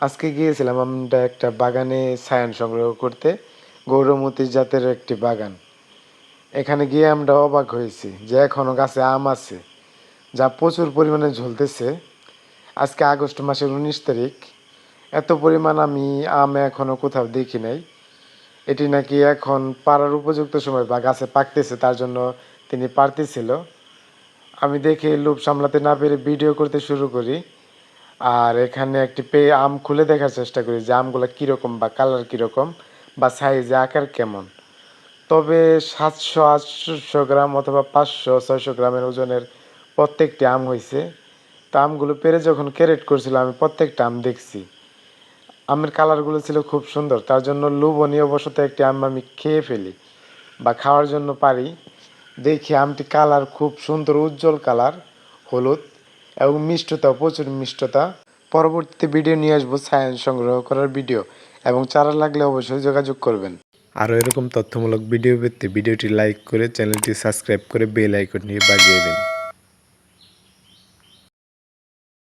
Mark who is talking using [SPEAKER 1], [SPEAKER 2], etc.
[SPEAKER 1] আজকে গিয়েছিলাম আমরা একটা বাগানে ছায়ান সংগ্রহ করতে, গৌরমতি জাতের একটি বাগান। এখানে গিয়ে আমরা অবাক হয়েছি যে এখনও গাছে আম আছে, যা প্রচুর পরিমাণে ঝলতেছে। আজকে আগস্ট মাসের উনিশ তারিখ, এত পরিমাণ আমি আম এখনও কোথাও দেখি নাই। এটি নাকি এখন পাড়ার উপযুক্ত সময় বা গাছে পাকতেছে, তার জন্য তিনি পারতেছিল। আমি দেখে লোভ সামলাতে না পেরে ভিডিও করতে শুরু করি। আর এখানে একটি পে আম খুলে দেখার চেষ্টা করি যে আমগুলো কীরকম বা কালার কীরকম বা সাইজে আকার কেমন। তবে সাতশো, আটশো গ্রাম অথবা পাঁচশো, ছয়শো গ্রামের ওজনের প্রত্যেকটি আম হয়েছে তো আমগুলো পেরে যখন ক্যারেট করছিল আমি প্রত্যেকটা আম দেখছি। আমের কালারগুলো ছিল খুব সুন্দর, তার জন্য লোভনীয় বশত একটি আম আমি খেয়ে ফেলি বা খাওয়ার জন্য পারি। দেখি আমটি কালার খুব সুন্দর, উজ্জ্বল কালার হলুদ। এবং মিষ্টতা, প্রচুর মিষ্টতা। পরবর্তীতে ভিডিও নিয়ে আসব সায়েন্স সংগ্রহ করার ভিডিও এবং চারা লাগলে অবশ্যই যোগাযোগ করবেন। আরও এরকম তথ্যমূলক ভিডিও পেতে ভিডিওটি লাইক করে চ্যানেলটি সাবস্ক্রাইব করে বেল আইকন নিয়ে বাজিয়ে দিন।